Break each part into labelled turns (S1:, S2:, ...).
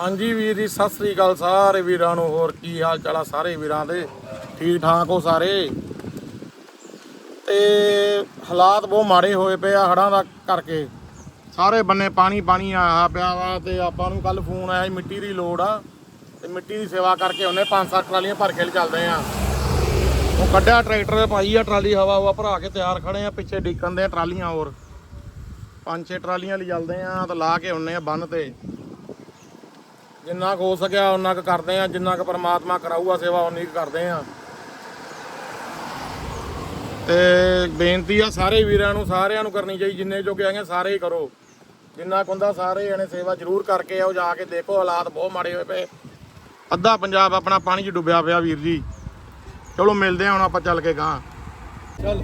S1: ਹਾਂਜੀ ਵੀਰ ਜੀ, ਸਤਿ ਸ੍ਰੀ ਅਕਾਲ ਸਾਰੇ ਵੀਰਾਂ ਨੂੰ, ਹੋਰ ਕੀ ਹਾਲ ਚਾਲ ਆ ਸਾਰੇ ਵੀਰਾਂ ਦੇ? ਠੀਕ ਠਾਕ ਹੋ ਸਾਰੇ? ਤੇ ਹਾਲਾਤ ਬਹੁਤ ਮਾੜੇ ਹੋਏ ਪਏ ਆ ਹੜਾਂ ਦਾ ਕਰਕੇ। ਸਾਰੇ ਬੰਨੇ ਪਾਣੀ ਪਾਣੀ ਆਇਆ ਪਿਆ ਵਾ ਤੇ ਆਪਾਂ ਨੂੰ ਕੱਲ ਫੋਨ ਆਇਆ ਸੀ ਮਿੱਟੀ ਦੀ ਲੋੜ ਆ। ਤੇ ਮਿੱਟੀ ਦੀ ਸੇਵਾ ਕਰਕੇ ਉਹਨੇ ਪੰਜ ਸੱਤ ਟਰਾਲੀਆਂ ਭਰ ਕੇ ਚੱਲਦੇ ਆ। ਉਹ ਕੱਢਿਆ ਟਰੈਕਟਰ ਪਾਈ ਆ ਟਰਾਲੀ ਹਵਾ ਹਵਾ ਭਰਾ ਕੇ ਤਿਆਰ ਖੜੇ ਆ, ਪਿੱਛੇ ਡਿੱਕਣ ਦੇ ਟਰਾਲੀਆਂ ਹੋਰ। ਪੰਜ ਛੇ ਟਰਾਲੀਆਂ ਲਈ ਚੱਲਦੇ ਆ ਤੇ ਲਾ ਕੇ ਹੁੰਨੇ ਆ ਬੰਨ ਤੇ। ਜਿੰਨਾ ਕੁ ਹੋ ਸਕਿਆ ਉਹਨਾਂ ਕੁ ਕਰਦੇ ਆ ਜਿੰਨਾ ਕੁ ਪਰਮਾਤਮਾ ਕਰਾਊਗਾ ਸੇਵਾ ਉਨੀ ਕੁ ਕਰਦੇ ਆ। ਤੇ ਬੇਨਤੀ ਆ ਸਾਰੇ ਵੀਰਾਂ ਨੂੰ ਸਾਰਿਆਂ ਨੂੰ ਕਰਨੀ ਚਾਹੀਦੀ ਜਿੰਨੇ ਜੋਗੇ ਆਗੇ ਸਾਰੇ ਹੀ ਕਰੋ। ਜਿੰਨਾ ਕੁ ਹੁੰਦਾ ਸਾਰੇ ਜਣੇ ਸੇਵਾ ਜ਼ਰੂਰ ਕਰਕੇ ਆਓ ਜਾ ਕੇ ਦੇਖੋ ਹਾਲਾਤ ਬਹੁਤ ਮਾੜੇ ਹੋਏ ਪਏ। ਅੱਧਾ ਪੰਜਾਬ ਆਪਣਾ ਪਾਣੀ 'ਚ ਡੁੱਬਿਆ ਪਿਆ ਵੀਰ ਜੀ। ਚਲੋ ਮਿਲਦੇ ਆ ਹੁਣ ਆਪਾਂ ਚੱਲ ਕੇ ਗਾਂ
S2: ਚੱਲ।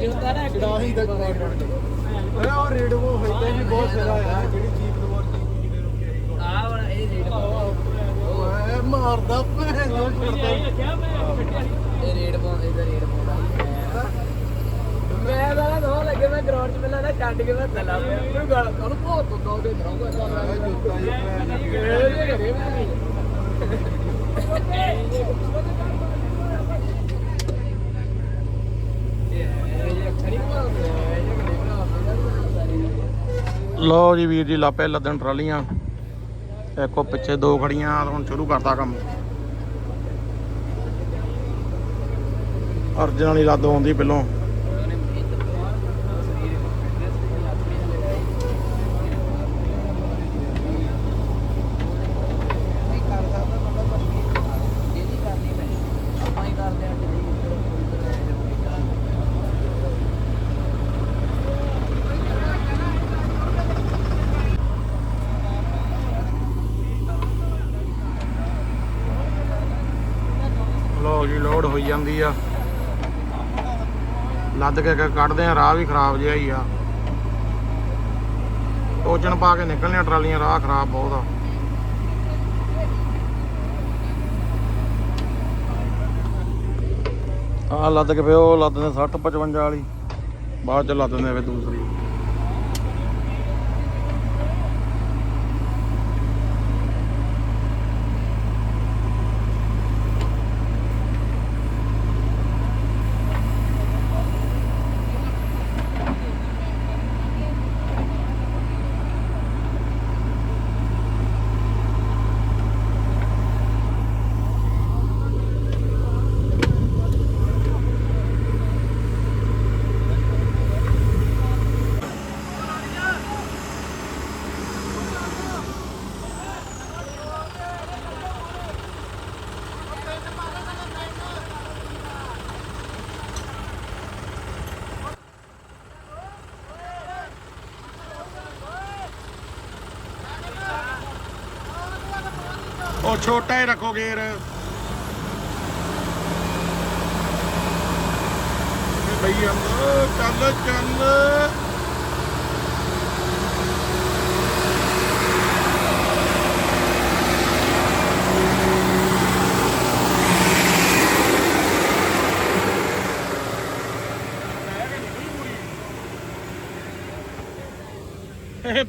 S3: ਜਿਉਂਦਾ ਨਾ
S2: ਡਾਹੀ ਦਾ ਓਏ ਉਹ ਰੇਡ ਉਹ ਹੋਈਦਾ ਵੀ ਬਹੁਤ ਸਿਰਾ ਆ। ਜਿਹੜੀ ਜੀਪ ਤੋਂ ਵਰ ਕੀ
S3: ਆ ਵਾਲਾ ਇਹ ਰੇਡ
S2: ਓਏ ਮਾਰਦਾ ਭੈਣ ਨੂੰ ਫਿਰਦਾ
S3: ਇਹ ਰੇਡ ਪਾਉਂਦੇ ਇਹਦਾ ਰੇਡ ਪਾਉਂਦਾ ਮੈਂ ਤਾਂ ਦੋ ਲੱਗੇ ਮੈਂ ਗਰਾਊਂਡ 'ਚ ਪਹਿਲਾਂ ਨਾ ਛੱਡ ਕੇ ਮੈਂ ਥੱਲਾ ਪਿਆ। ਮੈਨੂੰ ਗਾਲ ਕਾਹਨੂੰ ਬਹੁਤ ਦੁੱਦਾ ਉਹਦੇ ਦਰਾਂਗਾ
S2: ਓਏ ਜੁੱਤਾ ਹੀ ਭੈਣ ਦੀ
S3: ਇਹ ਘਰੇ ਮੈਂ
S1: ਲੋ ਜੀ ਵੀਰ ਜੀ ਲਾਪੇ ਲੱਦਣ ਟਰਾਲੀਆਂ। ਇੱਕੋ ਪਿੱਛੇ ਦੋ ਖੜੀਆਂ ਹੁਣ ਸ਼ੁਰੂ ਕਰਤਾ ਕੰਮ। ਅਰਜਨ ਵਾਲੀ ਲੱਦ ਆਉਂਦੀ ਪਹਿਲੋਂ। ਲੋ ਜੀ, ਲੋਡ ਹੋਈ ਜਾਂਦੀ ਆ। ਲੱਦ ਕੇ ਕੇ ਕੱਢਦੇ ਆ, ਰਾਹ ਵੀ ਖਰਾਬ ਜਿਹਾ ਹੀ ਆ। ਟੋਚਨ ਪਾ ਕੇ ਨਿਕਲਣੀਆਂ ਟਰਾਲੀਆਂ, ਰਾਹ ਖਰਾਬ ਬਹੁਤ ਆ। ਆ ਲੱਦ ਕੇ ਪਿਓ ਲੱਦ ਦੇ 60 55 ਵਾਲੀ, ਬਾਅਦ ਚ ਲੱਦ ਦਿੰਦੇ ਵੇ ਦੂਸਰੀ। ਉਹ ਛੋਟਾ ਹੀ ਰੱਖੋ ਗੇਰ। ਬਈ ਅੰਦਰ ਚੱਲ ਚੱਲ।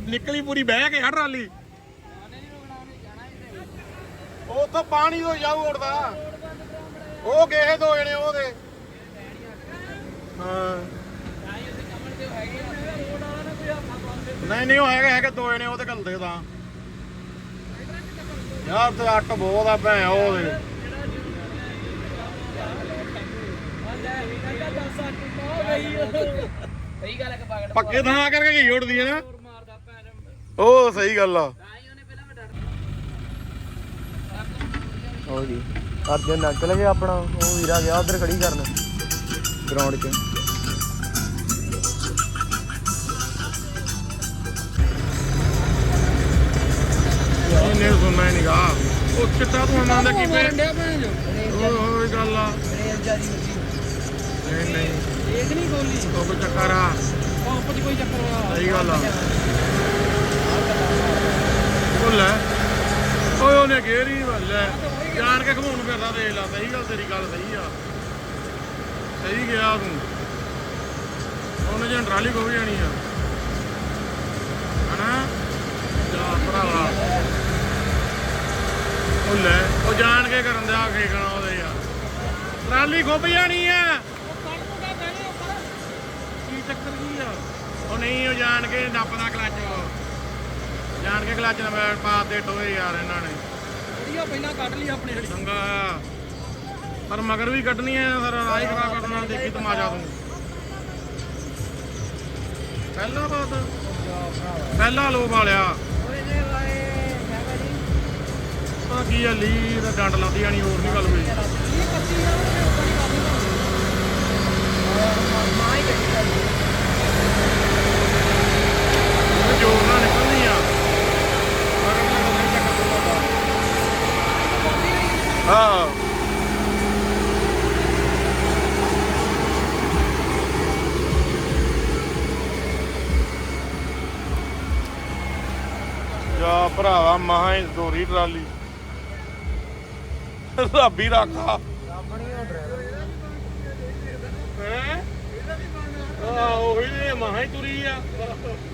S1: ਨਿਕਲੀ ਪੂਰੀ ਬਹਿ ਕੇ ਹੜ ਰਾਲੀ। ਉਹ ਤਾਂ ਪਾਣੀ ਤੋਂ ਜਾਊ ਉੜਦਾ। ਉਹ ਗਏ ਦੋ ਜਣੇ ਉਹਦੇ। ਹਾਂ। ਨਹੀਂ ਨਹੀਂ ਉਹ ਹੈਗਾ ਹੈਗਾ ਦੋ ਜਣੇ ਉਹਦੇ ਘਲਦੇ ਤਾਂ। ਯਾਰ ਤੇ ਅੱਟ ਬਹੁਤ ਆ ਭੈਣ ਉਹਦੇ।
S3: ਗੱਲ
S1: ਪੱਕੇ ਥਾਂ ਕਰਕੇ ਗਈ ਉੜਦੀ ਹੈ ਨਾ। ਉਹ ਸਹੀ ਗੱਲ ਆ
S3: ਤਾਂ ਹੀ ਉਹਨੇ ਪਹਿਲਾਂ ਮੈਂ ਡਰ
S2: ਹੋ ਜੀ। ਅਰਜਨ ਨਾਲ ਚਲੇ ਗਿਆ ਆਪਣਾ ਉਹ ਵੀਰਾ ਗਿਆ ਉਧਰ ਖੜੀ ਕਰਨ। ਗਰਾਊਂਡ 'ਚ।
S1: ਇਹਨੇ ਸੁਣਨਾ ਹੀ ਨਹੀਂਗਾ ਉਹ ਤੂੰ ਉਹ ਗੱਲ ਆ। ਨਹੀਂ ਨਹੀਂ।
S3: ਦੇਖ ਨਹੀਂ ਗੋਲੀ
S1: ਉਹ ਕੋਈ ਚੱਕਰ ਆ।
S3: ਕੋਈ ਚੱਕਰ ਹੋਇਆ
S1: ਸਹੀ ਗੱਲ ਆ। ਉਹ ਲੈ ਓਏ, ਉਹਨੇ ਗੇਰੀ ਵੱਲੇ ਜਾਣ ਕੇ ਘਮਾਉਣ ਫਿਰਦਾ, ਦੇਖ ਲਾ, ਸਹੀ ਗੱਲ, ਤੇਰੀ ਗੱਲ ਸਹੀ ਆ। ਸਹੀ ਗਿਆ ਤੂੰ। ਉਹਨੇ ਜਾਂ ਟਰਾਲੀ ਕੋ ਵੀ ਜਾਣੀ ਆ। ਹਨਾ? ਜਾ ਭਰਾਵਾ। ਉਹ ਲੈ, ਉਹ ਜਾਣ ਕੇ ਕਰਨ ਦਿਆ ਖੇਕਣਾ ਉਹਦੇ ਯਾਰ। ਟਰਾਲੀ ਖੁੱਭ ਜਾਣੀ ਆ। ਕੀ ਚੱਕਰ ਕੀ ਆ? ਉਹ ਨਹੀਂ, ਉਹ ਜਾਣ ਕੇ ਨੱਪਦਾ ਕਲੱਚ ਜਾਣ ਕੇ ਕਲੱਚ ਨੰਬਰ ਪਾ ਦੇ ਟੋਏ ਯਾਰ ਇਹਨਾਂ ਨੇ।
S3: ਵਧੀਆ ਪਹਿਲਾਂ ਕੱਢ ਲਈ ਆਪਣੇ ਹੜੀ
S1: ਚੰਗਾ ਪਰ ਮਗਰ ਵੀ ਕੱਢਣੀ ਐ ਸਰ ਆਈ ਖਰਾ ਕੱਢਣਾ ਦੇਖੀ ਤਮਾਸ਼ਾ ਤੂੰ। ਪਹਿਲਾ ਬਾਤ ਪਹਿਲਾ ਲੋ ਵਾਲਿਆ। ਕੀ ਆ ਲੀ ਦਾ ਡੰਡ ਲਾਉਂਦੀ ਜਾਣੀ ਹੋਰ ਨਹੀਂ ਗੱਲ ਕੋਈ
S3: ਇਹ ਕੱਤੀ ਆ ਮਾਈ ਗੱਡੀ
S1: ਇਹ ਜੋਰ ਨਾਲ ਨਿਕਲਦੀ ਆ ਮਗਰ ਨਾਲ ਨਹੀਂ ਚੱਕਰ ਹਾਂ ਜਾ ਭਰਾਵਾ ਮਹਾ ਹੀ ਦੋਰੀ ਟਰਾਲੀ ਰੱਬੀ ਰੱਖਾ
S3: ਆਪਣੀ ਉਹ ਡਰਾਈਵਰ
S1: ਹੈ ਆ ਉਹੀ ਨੇ ਮਹਾ ਹੀ ਤੁਰੀ ਆ।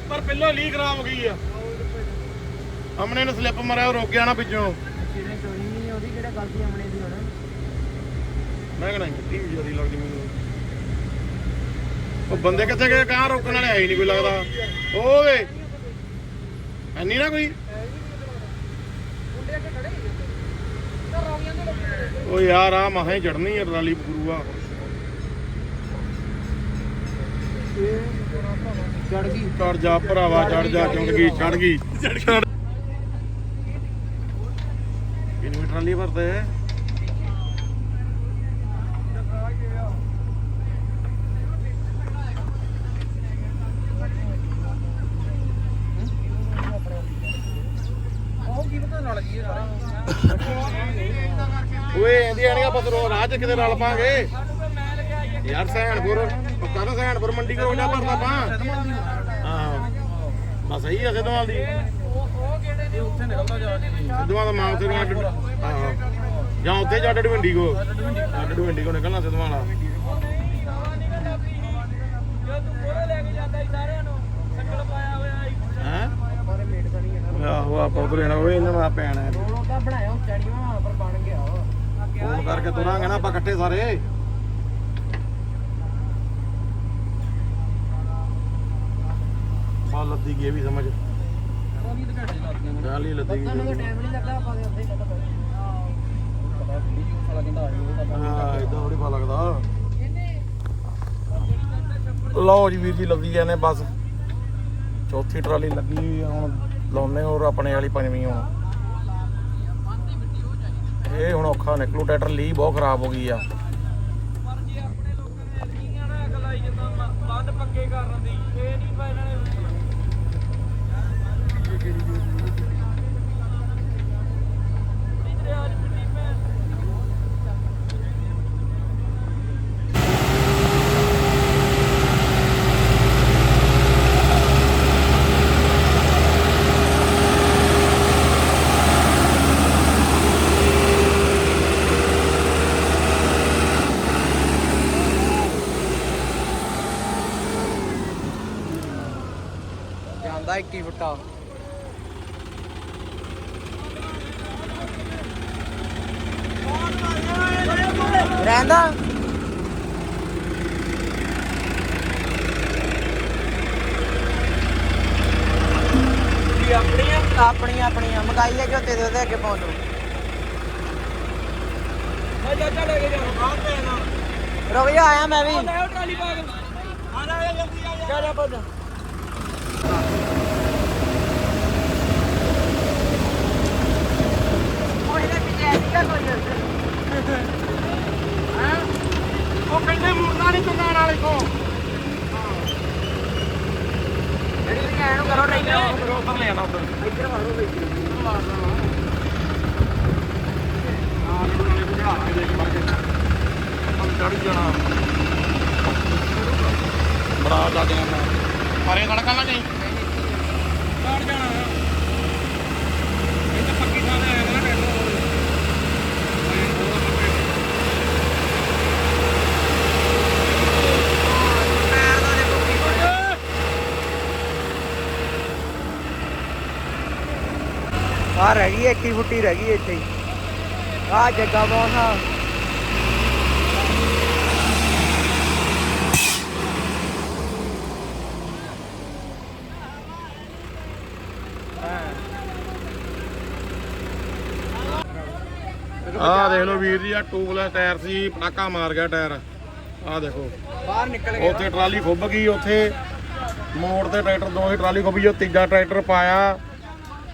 S1: ਪਰ ਪਹਿਲਾਂ ਲੀ ਖਰਾਬ ਹੋ ਗਈ ਆ। ਅਮਨੇ ਨੇ ਸਲਿੱਪ ਮਾਰਿਆ ਉਹ ਰੁਕ ਗਿਆ ਨਾ ਪਿੱਛੋਂ।
S3: ਜਿਹਨੇ ਚੋਰੀ ਨਹੀਂ ਉਹਦੀ ਕਿਹੜਾ ਗਲਤੀ ਆਪਣੇ ਦੀ ਹੋਣਾ?
S1: ਮੈਂ ਕਹਿੰਦਾ ਜਿਆਦੀ ਲੱਗਦੀ ਮੈਨੂੰ। ਉਹ ਬੰਦੇ ਕਿੱਥੇ ਗਏ? ਕਾਂ ਰੋਕਣ ਵਾਲੇ ਆਈ ਨਹੀਂ ਕੋਈ ਲੱਗਦਾ। ਓਏ ਐਨੀ ਨਾ ਕੋਈ
S3: ਮੁੰਡੇ ਅੱਗੇ ਖੜੇ ਹੀ ਤਾਂ ਰੌਣੀਆਂ ਦੇ
S1: ਓ ਯਾਰ ਆ ਮਹਾਂ ਹੀ ਚੜਨੀ ਆ ਟਰਾਲੀ ਗੁਰੂਆ
S3: ਚੜ ਗਈ।
S1: ਚੜ ਜਾ ਭਰਾਵਾ ਚੜ ਜਾ ਚੜ ਗਈ। ਚੜ ਗਈ। ਕਿੰਨੀ ਟਰਾਲੀ ਭਰਦੇ
S3: ਉਹ ਕੀ ਪਤਾ ਨਾਲ ਗਈ ਸਾਰਾ
S1: ਓਏ ਇਹਦੀ ਆਣੀਆਂ ਬਸ ਰੋ ਕਿਤੇ ਰਲ ਪਾਂਗੇ। ਯਾਰ ਸੈਣਪੁਰ ਉਹ ਕਦ ਸੈਣਪੁਰ ਮੰਡੀ ਕੋਲ ਜਾ ਭਰਦਾ ਪਾ ਹਾਂ। ਬਸ ਸਹੀ ਆ ਸਿੱਧਵਾਲ ਦੀ।
S3: ਉੱਥੇ ਨਿਕਲਦਾ ਜਾ ਜੀ
S1: ਸਿੱਧਵਾਲ ਦਾ ਮਾਂ ਤੇ ਹਾਂ। ਜਾਂ ਉੱਥੇ ਜਾ ਡਡਵੰਡੀ ਕੋ ਡਡਵੰਡੀ ਕੋ ਨਿਕਲਣਾ ਸਿੱਧਵਾਲ ਆ। ਆਹੋ, ਆਪਾਂ ਉਧਰ ਜਾਣਾ ਓਏ ਇਹਨਾਂ ਦਾ ਪੈਣਾ ਹੈ
S3: ਬਣਾਇਆ ਚੜੀਆਂ।
S1: ਫੋਨ ਕਰਕੇ ਤੁਰਾਂਗੇ ਨਾ ਆਪਾਂ ਇਕੱਠੇ ਸਾਰੇ। ਬਾ ਲੱਦੀ ਗਈ ਇਹ ਵੀ ਸਮਝ।
S3: ਉਹ ਵੀ ਤਾਂ ਘੰਟੇ ਲੱਗਦੀਆਂ
S1: ਗੱਲ ਹੀ ਲੱਦੀ
S3: ਸਾਨੂੰ
S1: ਗਈ
S3: ਟਾਈਮ ਨਹੀਂ ਲੱਗਦਾ ਆਪਾਂ ਦੇ ਉੱਥੇ ਚੱਲ ਪਏ ਪਤਾ ਵੀਡੀਓ ਸਾਲਾ ਕਹਿੰਦਾ ਆ ਜਾਓ ਤਾਂ
S1: ਹਾਂ ਇਦਾਂ ਥੋੜੀ ਪਾ ਲੱਗਦਾ। ਲਓ ਜੀ ਵੀਰ ਜੀ ਲੱਦੀ ਜਾਂਦੇ ਬਸ। ਚੌਥੀ ਟਰਾਲੀ ਲੱਗੀ ਹੁਣ ਲਾਉਨੇ ਹੋਰ ਆਪਣੇ ਵਾਲੀ ਪੰਜਵੀਂ ਹੁਣ। ਇਹ ਹੁਣ ਔਖਾ ਨਿਕਲੂ ਟਰੈਕਟਰ ਲੀ ਬਹੁਤ ਖਰਾਬ ਹੋ ਗਈ ਆ
S3: ਪਰ ਜੇ ਆਪਣੇ ਲੋਕਾਂ ਨੇ ਐਲਕੀਆਂ ਨਾ ਅਕਲ ਆਈ ਜਿੱਦਾਂ ਬੰਦ ਪੱਕੇ ਕਰਨ ਦੀ ਇਹ ਨਹੀਂ ਪਾ ਇਹਨਾਂ ਨੇ ਜਾਂਦਾ 21 ਫੁੱਟਾ ਰਹਿੰਦਾ? ਆਪਣੀਆਂ ਆਪਣੀਆਂ ਆਪਣੀਆਂ। ਮਕਾਈ ਹੈ ਝੋਤੇ ਦੇ ਉਹਦੇ ਅੱਗੇ ਪਹੁੰਚੋ ਮੈਂ ਚਾਚਾ ਲੈ ਕੇ ਜਾਣਾ। ਬਾਹਰ ਪੈਣਾ ਰੁਕ ਜਾ ਆਇਆ ਮੈਂ ਵੀ। ਲੈ ਟਰਾਲੀ ਪਾ ਕੇ। ਜਾ ਜਲਦੀ ਆ ਜਾ। ਜਾ ਪੁੱਤ
S1: ਉਹ ਕਹਿੰਦੇ ਮੁਰਦਾ ਨਹੀਂ ਚੁੰਗਾਣ ਵਾਲੇ ਕੋ
S3: ਜਿਹੜੀ ਵੀ ਐਨੂੰ ਕਰੋ ਨਹੀਂ ਕਰੋ
S1: ਉਧਰ ਲੈ ਜਾਣਾ ਉਧਰ
S3: ਇੱਧਰ ਮਾਰੋ ਬਈ
S1: ਹਾਂ। ਨਾਲੇ ਬੁਝਾ ਕੇ ਦੇਖ ਮਰ ਕੇ ਚੜ ਜਾਣਾ ਬੜਾ ਲੱਗ ਜਾਣਾ ਮਾਰੇ ਗੜਕਾਂ ਨਾ ਜਾਈ ਚੜ ਜਾਣਾ ਇਹ ਤਾਂ ਪੱਕੀ ਥਾਂ ਤੇ ਆਇਆ ਨਾ ਟਰੈਕਟਰ
S3: ਪੈਰ ਦਾ ਦੇਖੋ ਕੀ ਬਣਿਆ ਆ ਰਹਿ ਗਈ 21 ਫੁੱਟੀ ਰਹਿ ਗਈ ਇੱਥੇ ਆ ਜੱਗਾ ਬਹੁਤ ਆ।
S1: ਦੇਖ ਲਓ ਵੀਰ ਜੀ ਆ ਟੂਬਲੈਸ ਟਾਇਰ ਸੀ ਪਟਾਕਾ ਮਾਰ ਗਿਆ ਟਾਇਰ। ਆਹ ਦੇਖੋ।
S3: ਬਾਹਰ ਨਿਕਲ
S1: ਉੱਥੇ ਟਰਾਲੀ ਖੁੱਭ ਗਈ ਉੱਥੇ ਮੋੜ ਤੇ ਟਰੈਕਟਰ ਦੋ ਹੀ ਟਰਾਲੀ ਖੁੱਭ ਗਈ ਉਹ ਤੀਜਾ ਟਰੈਕਟਰ ਪਾਇਆ।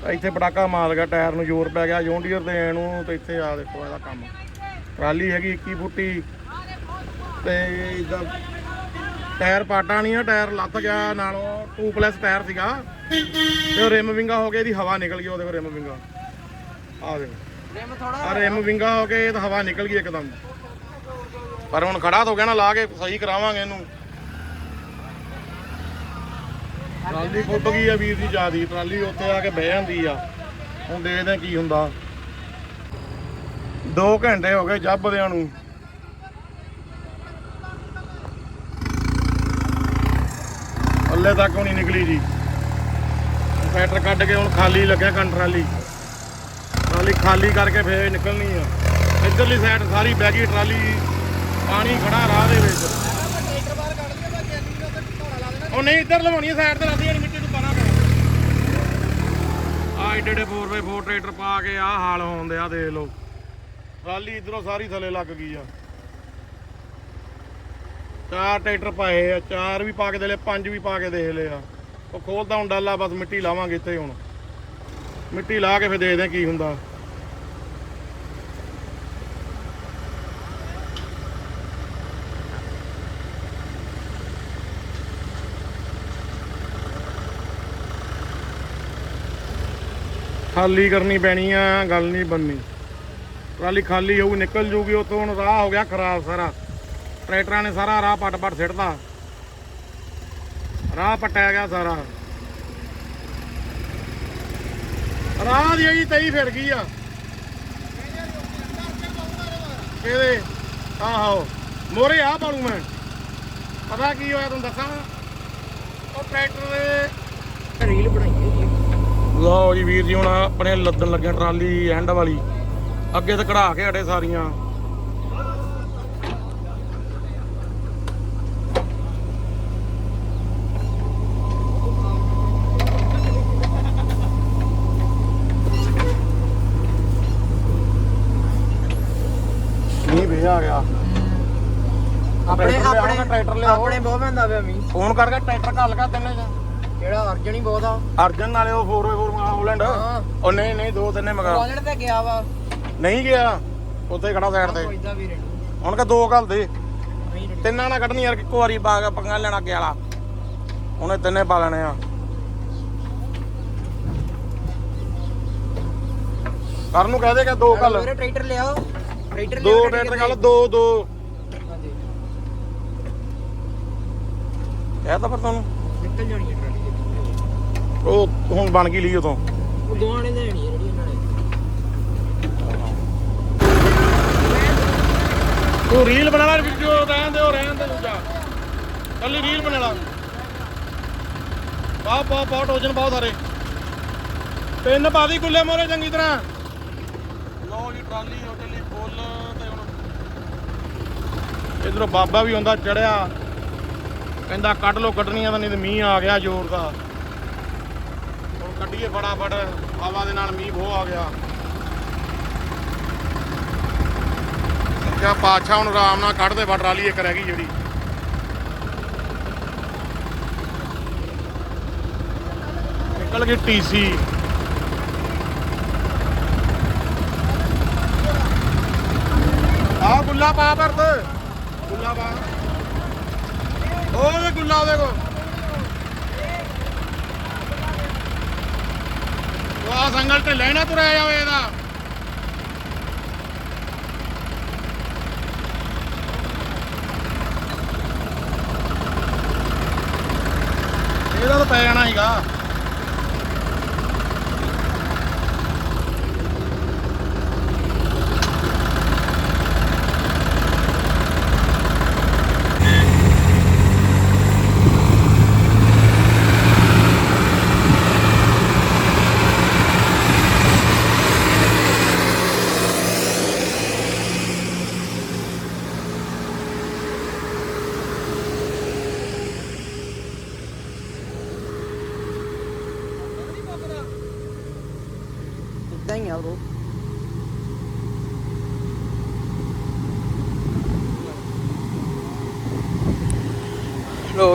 S1: ਇੱਥੇ ਪਟਾਕਾ ਮਾਰ ਗਿਆ ਟਾਇਰ ਨੂੰ ਜ਼ੋਰ ਪੈ ਗਿਆ ਜੌਂਡੀਅਰ ਦੇ ਐ ਨੂੰ ਤੇ ਇੱਥੇ ਆ ਦੇਖੋ ਇਹਦਾ ਕੰਮ। ਟਰਾਲੀ ਹੈਗੀ 21 ਫੁੱਟੀ ਤੇ ਇਦਾਂ ਟਾਇਰ ਪਾਟਾ ਨਹੀਂ ਆ ਟਾਇਰ ਲੱਥ ਗਿਆ ਨਾਲੋਂ ਟੂਬਲੈਸ ਟਾਇਰ ਸੀਗਾ। ਤੇ ਉਹ ਰਿਮ ਵਿੰਗਾ ਹੋ ਕੇ ਇਹਦੀ ਹਵਾ ਨਿਕਲ ਗਈ ਉਹਦੇ ਕੋਲ ਰਿਮ ਵਿੰਗਾ। ਆ ਦੇਖੋ।
S3: ਰਿਮ ਥੋੜਾ
S1: ਆ ਰਿਮ ਵਿੰਗਾ ਹੋ ਕੇ ਤਾਂ ਹਵਾ ਨਿਕਲ ਗਈ ਇੱਕਦਮ। ਪਰ ਹੁਣ ਖੜਾ ਹੋ ਗਿਆ ਨਾ ਲਾ ਕੇ ਸਹੀ ਕਰਾਵਾਂਗੇ ਇਹਨੂੰ। ਟਰਾਲੀ ਫੁੱਟ ਗਈ ਆ ਵੀਰ ਦੀ ਜਿਆਦੀ, ਟਰਾਲੀ ਉੱਤੇ ਆ ਕੇ ਬਹਿ ਜਾਂਦੀ ਆ। ਹੁਣ ਦੇਖਦੇ ਆ ਕੀ ਹੁੰਦਾ। 2 ਘੰਟੇ ਹੋ ਗਏ ਜੱਬਦਿਆਂ ਨੂੰ। ਅੱਲੇ ਤੱਕ ਵੀ ਨਹੀਂ ਨਿਕਲੀ ਜੀ। ਟਰੈਕਟਰ ਕੱਢ ਕੇ ਹੁਣ ਖਾਲੀ ਲੱਗਿਆ ਕਣ ਟਰਾਲੀ। ਟਰਾਲੀ ਖਾਲੀ ਕਰਕੇ ਫੇਰ ਨਿਕਲਣੀ ਆ। ਇੱਧਰਲੀ ਸਾਈਡ ਸਾਰੀ ਬਹਿ ਗਈ, ਟਰਾਲੀ ਪਾਣੀ ਖੜਾ ਰਾਹ ਦੇ ਵਿੱਚ। ਉਹ ਨਹੀਂ ਇੱਧਰ ਲਵਾਉਣੀ ਸਾਈਡ ਤੇ ਲੱਦੀ ਨਹੀਂ ਮਿੱਟੀ ਨੂੰ ਪਾਣਾ ਆ ਏਡੇ ਏਡੇ 4x4 ਟਰੈਕਟਰ ਪਾ ਕੇ ਆ ਹਾਲ ਹੋਉਂਦੇ ਆ ਦੇਖ ਲਓ। ਟਰਾਲੀ ਇਧਰੋਂ ਸਾਰੀ ਥੱਲੇ ਲੱਗ ਗਈ ਆ। ਚਾਰ ਟਰੈਕਟਰ ਪਾਏ ਆ ਚਾਰ ਵੀ ਪਾ ਕੇ ਦੇ ਲਏ ਪੰਜ ਵੀ ਪਾ ਕੇ ਦੇਖ ਲਏ ਆ। ਉਹ ਖੋਲਦਾ ਹੁਣ ਡਾਲਾ ਬਸ ਮਿੱਟੀ ਲਾਵਾਂਗੇ ਇੱਥੇ ਹੁਣ। ਮਿੱਟੀ ਲਾ ਕੇ ਫਿਰ ਦੇਖਦੇ ਆ ਕੀ ਹੁੰਦਾ। ਖਾਲੀ ਕਰਨੀ ਪੈਣੀ ਆ, ਗੱਲ ਨਹੀਂ ਬੰਨੀ ਟਰਾਲੀ ਖਾਲੀ ਹੋਊ, ਨਿਕਲ ਜੂਗੀ ਉਤੋਂ ਹੁਣ ਰਾਹ ਹੋ ਗਿਆ ਖਰਾਬ ਸਾਰਾ। ਟਰੈਕਟਰਾਂ ਨੇ ਸਾਰਾ ਰਾਹ ਪੱਟ ਪੱਟ ਸਿੱਟਦਾ ਰਾਹ ਪੱਟਿਆ ਗਿਆ ਸਾਰਾ। ਰਾਹ ਦੀ ਜੀ ਤਈ ਫਿਰ ਗਈ ਆ। ਕਿਹਦੇ ਆਹੋ, ਮੋਰੇ ਆ ਪਾਲੂ ਮੈਂ। ਪਤਾ ਕੀ ਹੋਇਆ, ਤੁਹਾਨੂੰ ਦੱਸਾਂ? ਉਹ ਟਰੈਕਟਰ ਦੇ
S3: ਰੀਲ ਬਣਾਈ
S1: ਲਓ ਜੀ ਵੀਰ ਜੀ ਹੁਣ ਆਪਣੇ ਲੱਦਣ ਲੱਗੇ ਟਰਾਲੀ ਐਂਡ ਵਾਲੀ। ਅੱਗੇ ਤੇ ਕਢਾ ਕੇ ਅੜੇ ਸਾਰੀਆਂ। ਨਹੀਂ ਵੇ ਆ ਗਿਆ।
S3: ਆਪਣੇ ਆਪਣੇ
S1: ਟਰੈਕਟਰ ਲਿਆਓ।
S3: ਆਪਣੇ ਬਹੁਤ ਪੈਂਦਾ ਪਿਆ
S1: ਫੋਨ ਕਰਕੇ ਟਰੈਕਟਰ ਘੱਲ ਕਾ ਤਿੰਨੇ ਚ
S3: ਕਿਹੜਾ ਅਰਜਨ ਹੀ ਬਹੁਤ ਆ।
S1: ਅਰਜਨ ਨਾਲੇ ਉਹ 4x4 ਮੰਗਾ ਹੋਲੈਂਡ
S3: ਹਾਂ।
S1: ਉਹ ਨਹੀਂ ਨਹੀਂ ਦੋ ਤਿੰਨੇ ਮੰਗਾ।
S3: ਕਾਲਜ ਤੇ ਗਿਆ ਵਾ।
S1: ਨਹੀਂ ਗਿਆ। ਉੱਥੇ ਖੜਾ ਸਾਈਡ ਤੇ।
S3: ਵੀ
S1: ਹੁਣ ਕਿ ਦੋ ਘੱਲ ਦੇ।
S3: ਨਹੀਂ
S1: ਤਿੰਨਾਂ ਨਾਲ ਕੱਢਣੀ ਯਾਰ ਇੱਕੋ ਵਾਰੀ ਪਾ ਕੇ ਪੰਗਾ ਲੈਣਾ ਅੱਗੇ ਵਾਲਾ। ਉਹਨੇ ਤਿੰਨੇ ਪਾ ਲੈਣੇ ਆ। ਕਰਨ ਨੂੰ ਕਹਿ ਦੇ ਕਿ ਦੋ ਕੱਲ
S3: ਮੇਰੇ ਟਰੈਕਟਰ ਲਿਆਓ। ਟਰੈਕਟਰ
S1: ਦੋ ਟਰੈਕਟਰ ਕੱਲ ਦੋ ਦੋ।
S3: ਹਾਂਜੀ।
S1: ਕਹਿ ਤਾਂ ਫਿਰ ਤੁਹਾਨੂੰ।
S3: ਨਿਕਲ ਜਾਣੀ ਹੈ
S1: ਉਹ ਹੁਣ ਬਣ ਗਈ ਲਈ ਉਤੋਂ
S3: ਉਹ ਦੋਵਾਂ ਲੈਣੀ ਹੈ ਜਿਹੜੀ ਉਹਨਾਂ ਨੇ।
S1: ਤੂੰ ਰੀਲ ਬਣਾ ਲੈ ਵੀਡੀਓ ਰਹਿਣ ਦੇ ਉਹ ਰਹਿਣ ਦੇ ਦੂਜਾ ਕੱਲੀ ਰੀਲ ਬਣਾ ਲਾ। ਪਾ ਪਾ ਪਾ ਟੋਜਨ ਪਾਓ ਸਾਰੇ। ਤਿੰਨ ਪਾ ਦੀ ਗੁੱਲੇ ਮੋਰੇ ਚੰਗੀ ਤਰ੍ਹਾਂ। ਲਓ ਜੀ ਟਰਾਲੀ ਉਹ ਚੱਲੀ ਫੁੱਲ ਤੇ ਹੁਣ ਇਧਰੋਂ ਬਾਬਾ ਵੀ ਹੁੰਦਾ ਚੜਿਆ। ਕਹਿੰਦਾ ਕੱਢ ਲੋ ਕੱਢਣੀਆਂ ਤਾਂ ਨਹੀਂ ਤੇ ਮੀਂਹ ਆ ਗਿਆ ਜ਼ੋਰ ਦਾ। ਕੱਢੀਏ ਫਟਾਫਟ, ਹਵਾ ਦੇ ਨਾਲ ਮੀਂਹ ਬਹੁਤ ਆ ਗਿਆ। ਕਿਆ ਪਾਛਾ ਹੁਣ ਆਰਾਮ ਨਾਲ ਕੱਢਦੇ ਬਾ ਟਰਾਲੀ ਇੱਕ ਰਹਿ ਗਈ ਜਿਹੜੀ। ਨਿਕਲ ਗਈ ਟੀਸੀ ਆ ਗੁੱਲਾ ਪਾ ਭਰਤ ਗੁੱਲਾ ਪਾ। ਉਹ ਗੁੱਲਾ ਉਹਦੇ ਕੋ ਵਾਹ ਸੰਗਲ ਤੇ ਲੈਣਾ ਤੁਰਿਆ ਜਾਵੇ ਇਹਦਾ। ਇਹਦਾ ਤਾਂ ਪੈ ਜਾਣਾ ਹੀਗਾ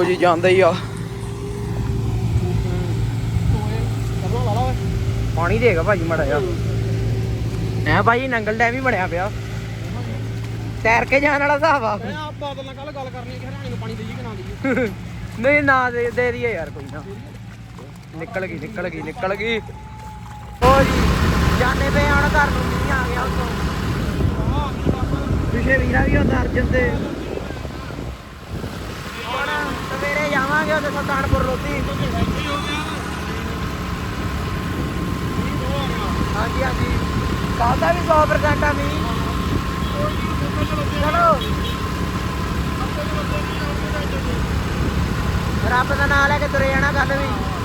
S3: ਲੋ ਜੀ ਜਾਂਦੇ ਹੀ ਆ। ਪਾਣੀ ਦੇਗਾ ਭਾਜੀ ਮੜਾ ਜਾ ਐ ਭਾਜੀ ਨੰਗਲ ਡੈਮ ਹੀ ਬਣਿਆ ਪਿਆ। ਤੈਰ ਕੇ ਜਾਣ ਵਾਲਾ ਹਿਸਾਬ ਆ।
S2: ਮੈਂ ਆਪ ਬਾਦਲ ਨਾਲ ਕੱਲ ਗੱਲ ਕਰਨੀ ਕਿ ਹਰਿਆਣੇ ਨੂੰ ਪਾਣੀ ਦੇਈਏ ਕਿ ਨਾ ਦੇਈਏ।
S3: ਨਹੀਂ ਨਾ ਦੇ ਦੇ ਦਈਏ ਯਾਰ ਕੋਈ ਨਾ। ਨਿਕਲ ਗਈ ਨਿਕਲ ਗਈ ਨਿਕਲ ਗਈ। ਓ ਜੀ ਜਾਣੇ ਪਏ ਹੁਣ ਘਰ ਨੂੰ ਮੀਂਹ ਆ ਗਿਆ ਉਤੋਂ ਪਿਛੇ ਵੀਰਾ ਵੀ ਹੁੰਦਾ ਅਰਜਨ ਤੇ ਹੁਣ ਸਵੇਰੇ ਜਾਵਾਂਗੇ ਉਹਦੇ ਸੁਲਤਾਨਪੁਰ ਲੋਧੀ। ਹਾਂਜੀ ਹਾਂਜੀ। ਕੱਲ ਦਾ ਵੀ 100% ਆ ਮੀਂਹ। ਚਲੋ। ਰੱਬ ਦਾ ਨਾਮ ਲੈ ਕੇ ਤੁਰੇ ਜਾਣਾ ਕੱਲ ਵੀ।